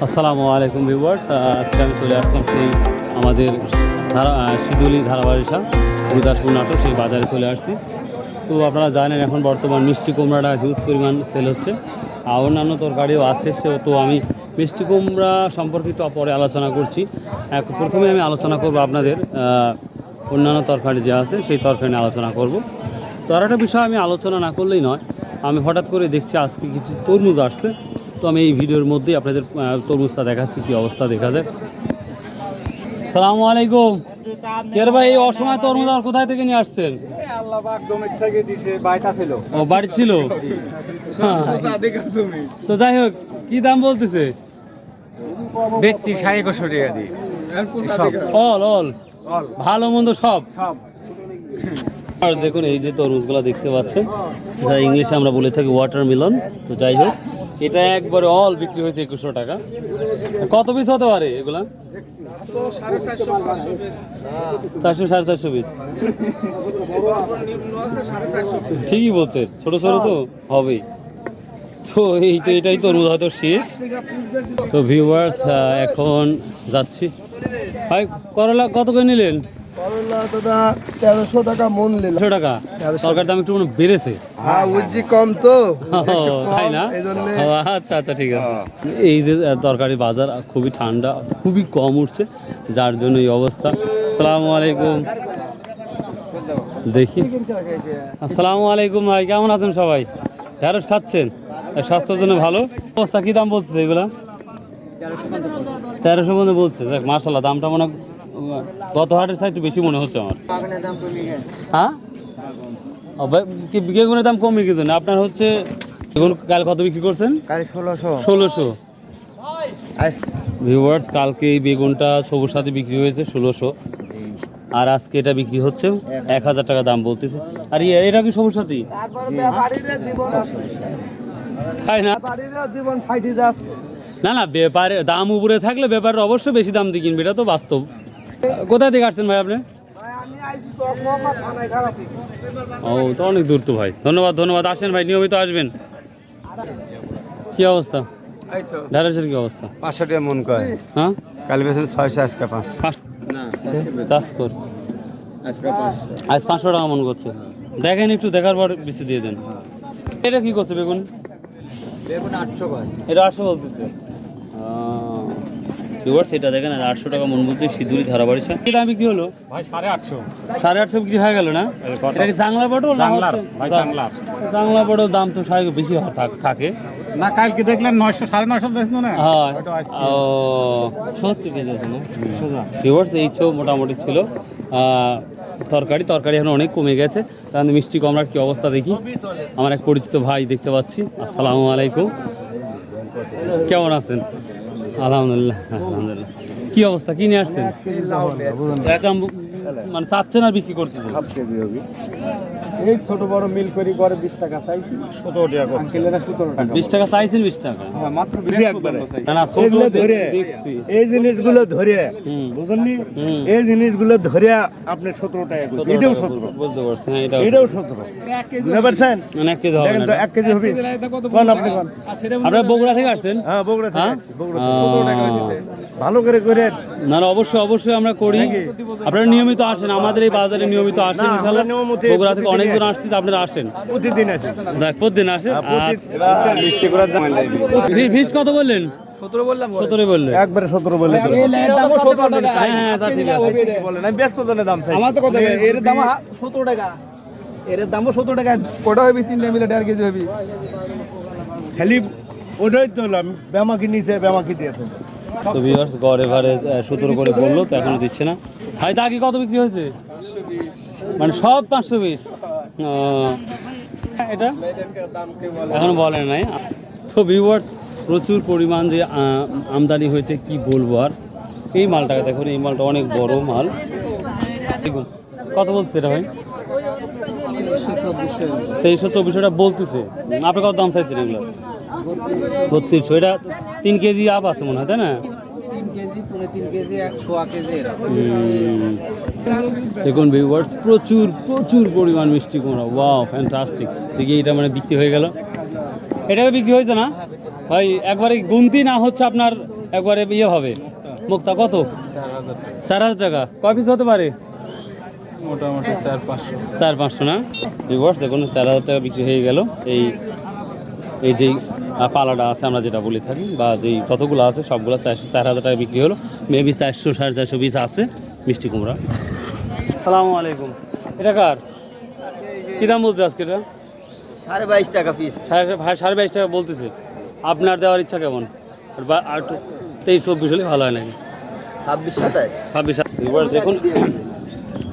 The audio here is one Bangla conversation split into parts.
আসসালামু আলাইকুম ভিউয়ার্স। আজকে আমি চলে আসলাম সেই আমাদের ধারা শিদুলি ধারাবাহিসা গুরুদাসপুর নাটক, সেই বাজারে চলে আসছি। তো আপনারা জানেন, এখন বর্তমান মিষ্টি কুমড়াটা হিউজ পরিমাণ সেল হচ্ছে। আর অন্যান্য তরকারিও আছে সে তো আমি মিষ্টি কুমড়া সম্পর্কে একটু পরে আলোচনা করছি। এক- প্রথমে আমি আলোচনা করব আপনাদের অন্যান্য তরকারি যে আছে, সেই তরকারি নিয়ে আলোচনা করব। তো আর একটা বিষয় আমি আলোচনা না করলেই নয়, আমি হঠাৎ করে দেখছি আজকে কিছু তরমুজ আসছে। তো আমি এই ভিডিওর মধ্যেই আপনাদের তরমুজটা দেখাচ্ছি কি অবস্থা দেখা যায়। সালামু আলাইকুম কের ভাই এই অসময় তরমুজ আর কোথায় থেকে নিয়ে আসছেন? আল্লাহ পাক দমের থেকে দিছে বাইটা ছিল। ও বাড়ি ছিল? হ্যাঁ। তো যাই হোক কি দাম বলতেছে? বেচছি সাড়ে একশো টাকা দিয়ে। All all. ভালো মন্দ সব? সব। আর দেখুন এই যে তরমুজগুলো দেখতে পাচ্ছেন যা ইংলিশে আমরা বলে থাকি ওয়াটার মিলন তো যাই হোক এটা একবারে অল বিক্রি হয়েছে একুশশো টাকা। কত পিস হতে পারে এগুলা? চারশো সাড়ে চারশো পিস ঠিকই বলছে, ছোট ছোট তো হবেই। তো এই তো এটাই তরমুজ হয়তো শেষ। তো ভিউয়ার্স এখন যাচ্ছি। ভাই, করলা কত করে নিলেন? করলা দাদা তেরোশো টাকা মন নিলাম। টাকা? সরকার দাম একটু বেড়েছে। হ্যাঁ উজ্জি কম তো। তাই না? আচ্ছা আচ্ছা ঠিক আছে। এই যে তরকারি বাজার খুবই ঠান্ডা খুবই কম উঠছে যার জন্য এই অবস্থা। আসসালামু আলাইকুম। দেখি। আসসালামু আলাইকুম ভাই কেমন আছেন সবাই? ঢেঁড়স খাচ্ছেন? স্বাস্থ্যের জন্য ভালো? অবস্থা কি দাম বলছে এগুলা? তেরোশো মধ্যে বলছে। দেখ মার্শাল্লাহ দামটা মনে হয়, গত হাটের একটু বেশি মনে হচ্ছে আমার। হ্যাঁ? কি বেগুনের দাম কমে গেছে না? আপনার হচ্ছে বেগুন কাল কত বিক্রি করছেন? কাল ষোলোশো। ষোলোশো। ভিউয়ার্স কালকে এই বেগুনটা সবুজ সাথে বিক্রি হয়েছে ষোলোশো। আর আজকে এটা বিক্রি হচ্ছে এক হাজার টাকা দাম বলতেছে। আর ইয়ে এটা কি সবুজ সাথী? তাই না? না না ব্যাপারে দাম উপরে থাকলে ব্যাপারের অবশ্যই বেশি দাম দিয়ে কিনবে এটা তো বাস্তব। কোথায় থেকে আসছেন ভাই আপনি? ও তো অনেক দূর তো ভাই। ধন্যবাদ ধন্যবাদ। আসেন ভাই নিয়মিত আসবেন। কি অবস্থা? তো। কি অবস্থা? পাঁচশো টাকা মন কয়। হ্যাঁ? কাল বেশি ছয়শো আজকে পাঁচ পাঁচ- না চাষ কর। আজ পাঁচশো টাকা মন করছে। দেখেন একটু দেখার পর বেশি দিয়ে দেন। এটা কি করছে বেগুন? বেগুন আটশো এটা আটশো বলতেছে। ভিউয়ার্স এটা দেখেন আর আটশো টাকা মন বলছে সিঁদুরি ধারাবাড়ি কি দাম বিক্রি হলো? ভাই সাড়ে আটশো। সাড়ে আটশো বিক্রি হয়ে গেল না? এটা কি জাংলা পটল জাংলা পটল দাম তো স্বাভাবিক বেশি থাকে না কালকে দেখলেন নয়শো সাড়ে নয়শো বেচলো না? হয়। ও। আছে না? ভিউয়ার্স এই ছিল মোটামুটি ছিল। তরকারি তরকারি এখন অনেক কমে গেছে। কারণ মিষ্টি কমরার কি অবস্থা দেখি? আমার এক পরিচিত ভাই দেখতে পাচ্ছি। আসসালামু আলাইকুম। কেমন আছেন? আলহামদুলিল্লাহ আলহামদুলিল্লাহ। কি অবস্থা? কি নিয়ে আসছেন? মানে চাচ্ছেন আর বিক্রি করতেছেন এই ছোট বড় মিল করি করে বিশ টাকা চাইছি। সতেরো টাকা আঙ্কেলেরা সতেরো টাকা বিশ টাকা চাইছেন বিশ টাকা? হ্যাঁ, মাত্র বিশ একবারে। না এগুলো ধরে দেখছি। এই জিনিসগুলো ধরে হুম। বুঝলি হুম। এই জিনিসগুলো ধরে আপনি সতেরো টাকা করছে এটাও সতেরো। বুঝতে পারছি। হ্যাঁ এটাও এটাও সতেরো। বুঝতে পারছেন? মানে এক কেজি হবে দেখেন তো। এক কেজি হবে। কোন আপনি কোন আপনারা বগুড়া থেকে আসছেন? হ্যাঁ বগুড়া থেকে হ্যাঁ? আসছি, বগুড়া থেকে। আহ, সতেরো টাকা হইতেছে। ভালো করে করে না না অবশ্যই অবশ্যই আমরা করি। আপনারা নিয়মিত আসেন আমাদের এই বাজারে নিয়মিত আসেন নিয়মিত বগুড়া থেকে অনেকজন আসি। আসতেছে আপনারা আসেন। প্রতিদিন আসে। দেখ প্রতিদিন আসে হ্যাঁ, মিষ্টি করার দাম ফিস কত বললেন? সতেরো বললাম সতেরো বললেন। একবারে সতেরো বলে হ্যাঁ হ্যাঁ তা ঠিক আছে। বলেন আমি ব্যস্ত দাম চাই আমার তো কথা এর দাম সতেরো টাকা। এর দামও সতেরো টাকা। কটা হবে তিনটা মিলে দেড় কেজি হবে খালি ওটাই তো হলাম নিচে ব্যামাকি দিয়েছে তো ভিউয়ার্স গড়ে ঘরে সতেরো করে বলল, তো এখনও দিচ্ছে না। ভাই, তা কি কত বিক্রি হয়েছে? মানে সব পাঁচশো পিস এটা? এখন বলে নাই। তো ভিউয়ার্স প্রচুর পরিমাণ যে আমদানি হয়েছে, কি বলব আর? এই মালটাকে দেখুন, এই মালটা অনেক বড় মাল। দেখুন, কত বলছে এটা ভাই? তেইশশো চব্বিশশোটা বলতেছে। আপনি কত দাম চাইছেন এগুলো? বত্রিশশো এটা তিন কেজি আপ আছে মনে হয় তাই না। দেখুন ভিউয়ার্স প্রচুর প্রচুর পরিমাণ মিষ্টি কুমড়া। ওয়াও ফ্যান্টাস্টিক দেখি এটা মানে বিক্রি হয়ে গেল। এটাকে বিক্রি হয়েছে না? ভাই একবারে গুনতি না হচ্ছে আপনার একবারে ইয়ে হবে। মুক্তা কত? চার হাজার টাকা। কয় পিস হতে পারে? মোটামুটি চার পাঁচশো। চার পাঁচশো না? ভিউয়ার্স দেখুন চার হাজার টাকা বিক্রি হয়ে গেল। এই এই যেই আহ, পালাটা আছে আমরা যেটা বলে থাকি বা যেই যতগুলো আছে সবগুলো চারশো চার হাজার টাকা বিক্রি হলো। মেবি চারশো সাড়ে চারশো পিস আছে মিষ্টি কুমড়া। সালামু আলাইকুম। এটা কার? কী দাম বলছে আজকে এটা? সাড়ে বাইশ টাকা পিস সাড়ে বাইশ টাকা বলতেছে। আপনার দেওয়ার ইচ্ছা কেমন? আর বা- আর তেইশ চব্বিশ হলে ভালো হয় নাকি? ছাব্বিশ সাতাশ। ছাব্বিশ এবার দেখুন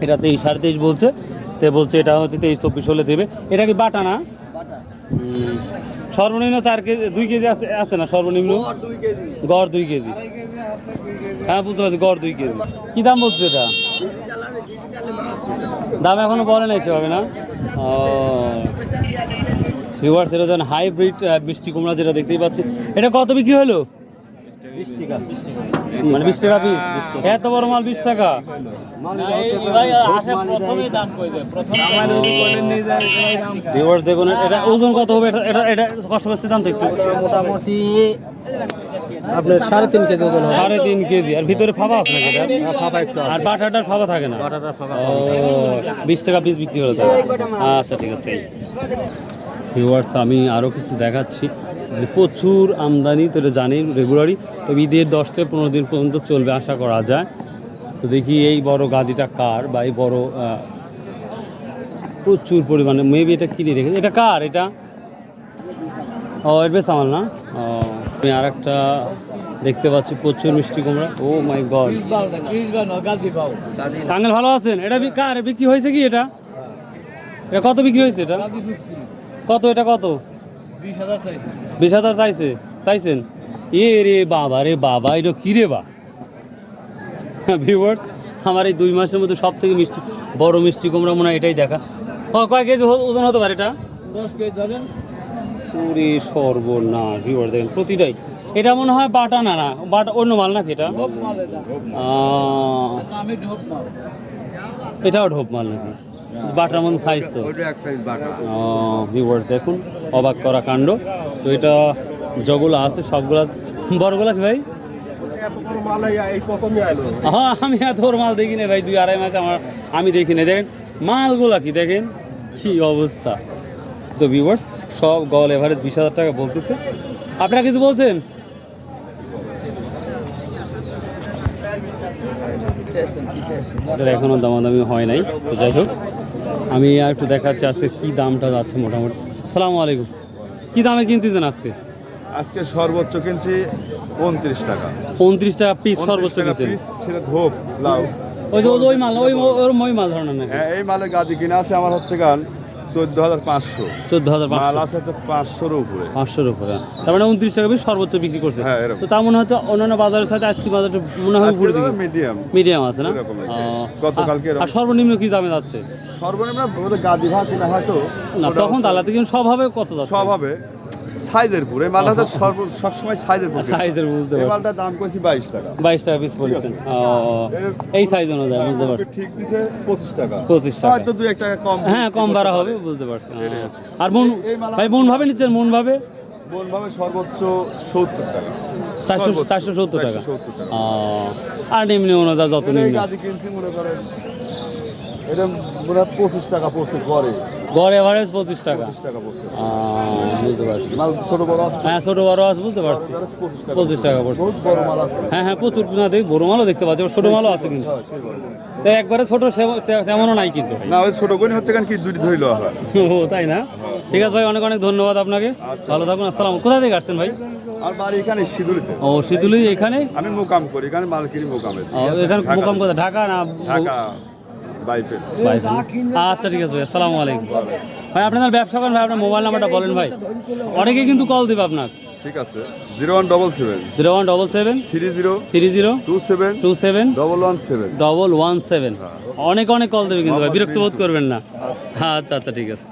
এটা তেইশ সাড়ে তেইশ বলছে। তে বলছে এটা হচ্ছে তেইশ চব্বিশ হলে দেবে। এটা কি বাটা না? হুম। সর্বনিম্ন চার কেজি দুই কেজি আছে আছে না সর্বনিম্ন? গড় দুই কেজি। হ্যাঁ বুঝতে পারছি গড় দুই কেজি। কী দাম বলছে এটা? দাম এখনও বলে নাই সেভাবে না? ও। ভিউয়ার্স এটা যেন হাইব্রিড মিষ্টি কুমড়া যেটা দেখতেই পাচ্ছি। এটা কত বিক্রি হলো? মানে বিশ টাকা পিস। এত বড় মাল বিশ টাকা? ভিউয়ার্স দেখুন এটা ওজন কত হবে? এটা এটা এটা কষ্ট পাচ্ছে দাম তো একটু মোটামুটি আপনার সাড়ে তিন কেজি ওজন সাড়ে তিন কেজি। আর ভিতরে ফাঁপা আছে নাকি? এটা ফাঁপা একটু আর বাটাটার ফাঁপা থাকে না? বাটাটার ফাঁপা ও বিশ টাকা পিস বিক্রি হলো তাই আচ্ছা ঠিক আছে। ভিউয়ার্স আমি আরও কিছু দেখাচ্ছি। যে প্রচুর আমদানি তো এটা জানি রেগুলারই তো ঈদের দশ থেকে পনেরো দিন পর্যন্ত চলবে আশা করা যায়। তো দেখি এই বড় গাদিটা কার বা এই বড় প্রচুর পরিমাণে মেবি এটা কিনে রেখে এটা কার এটা? ও এর বেশ আমার না? ও আমি আর একটা দেখতে পাচ্ছি প্রচুর মিষ্টি কুমড়া। Oh my God. ভালো আছেন? এটা কার? বিক্রি হয়েছে কি এটা? এটা কত বিক্রি হয়েছে এটা? কত এটা কত? বিশ হাজার চাইছে। চাইছেন? এ রে বাবা রে বাবা এটা কি রে বা? ভিউয়ার্স আমার এই দুই মাসের মধ্যে সব থেকে মিষ্টি বড় মিষ্টি কুমড়া মনে হয় এটাই দেখা। ও, কয় কেজি ওজন হতে পারে এটা? দশ কেজি ধরেন। পুরি সর্বনাশ ভিউয়ার্স দেখেন প্রতিটাই। এটা মনে হয় বাটা না না বাটা অন্য মাল নাকি এটা? এটাও ঢোপ মাল নাকি? বাটার মধ্যে সাইজ তো। এক সাইজ বাটা ভিউয়ার্স দেখুন অবাক করা কাণ্ড। তো এটা যগুলো আছে সবগুলা। বড়গুলা কি ভাই? এই হ্যাঁ আমি এত ওর মাল দেখি না ভাই দুই আড়াই মাস আমার আমি দেখি না দেখেন মালগুলা কি দেখেন? কি অবস্থা। তো ভিউয়ার্স সব গল এভারেজ বিশ হাজার টাকা বলতেছে। আপনারা কিছু বলছেন? এখনও দামাদামি হয় নাই। তো যাই হোক। আমি আর একটু দেখাচ্ছি আজকে কী দামটা যাচ্ছে মোটামুটি। সালাম আলাইকুম। কী দামে কিনতেছেন আজকে? আজকে সর্বোচ্চ কিনছি উনত্রিশ টাকা। উনত্রিশ টাকা পিস সর্বোচ্চ কিনছেন? সেটা ধোপ লাউ। ওই যে ওই মাল ওই ওর ওই মাল ধরনের হ্যাঁ এই মালের গাদি কিনে আছে আমার হচ্ছে গান চোদ্দ হাজার পাঁচশো। চোদ্দ হাজার পাঁচশোর উপরে। পাঁচশোর উপরে তার মানে উনত্রিশ টাকা পিস সর্বোচ্চ বিক্রি করছে। হ্যাঁ, তো তা মনে হচ্ছে অন্যান্য বাজারের সাথে আজকে বাজারটা মনে হয় উপরে দিকে। মিডিয়াম। মিডিয়াম আছে না? গতকালকে আর- সর্বনিম্ন কি দামে যাচ্ছে? সর্বনিম্ন গাদি ভাত কিনা হয়তো না তখন তাহলে কিন্তু সব হবে কত যাচ্ছে? সব হবে। সাইজের পুরো এই মালটা সর্ব সবসময় সাইজের পুরো সাইজের বুঝতে এই পারছি। মালটার দাম করেছি বাইশ টাকা। বাইশ টাকা পিস বলেছেন। এই সাইজ অনুযায়ী বুঝতে পারছি। ঠিক দিছে পঁচিশ টাকা। 25 টাকা। হয়তো দুই এক টাকা কম হ্যাঁ কম বাড়া হবে বুঝতে পারছি। হ্যাঁ। আর মন ভাই মন ভাবে নিচ্ছেন মন ভাবে? মন ভাবে সর্বোচ্চ সত্তর টাকা। চারশো সত্তর টাকা। 470 টাকা। ও, আর নিম্ন অনুযায়ী যত এই নিম্ন। মনে এটা মনে পঁচিশ টাকা পড়ছে ঘরে। গড় এভারেজ পঁচিশ টাকা। পঁচিশ টাকা পড়ছে। বুঝতে পারছি। মাল ছোট বড় আছে? হ্যাঁ ছোটো বড় আছে বুঝতে পারছি। পঁচিশ টাকা পড়ছে। বড় মাল আছে। হ্যাঁ হ্যাঁ প্রচুর না দেখি বড় মালও দেখতে পাচ্ছি ছোটো মালও আছে কিন্তু। তো একবারে ছোটো তেমনও নাই কিন্তু। না ওই ছোট কোন হচ্ছে কেন কি দুটি ধরিল হয় ও তাই না? ঠিক আছে ভাই অনেক অনেক ধন্যবাদ আপনাকে। ভালো থাকুন আসসালাম কোথা থেকে আসছেন ভাই? আর বাড়ি এখানে সিঁদুরিতে। ও শীতলি এখানে? আমি মোকাম করি এখানে মালকিনি মোকামে। এখানে মোকাম কোথা ঢাকা না ঢাকা। বাইপেল আচ্ছা ঠিক আছে ভাই আসসালামু আলাইকুম। ভাই আপনার ব্যবসা করেন ভাই আপনার মোবাইল নাম্বারটা বলেন ভাই। অনেকে কিন্তু কল দেবে আপনার। ঠিক আছে। Zero one double seven zero one double seven three zero three zero two seven two seven double one seven double one seven অনেক অনেক কল দেবে কিন্তু ভাই। বিরক্ত বোধ করবেন না। হ্যাঁ আচ্ছা আচ্ছা ঠিক আছে।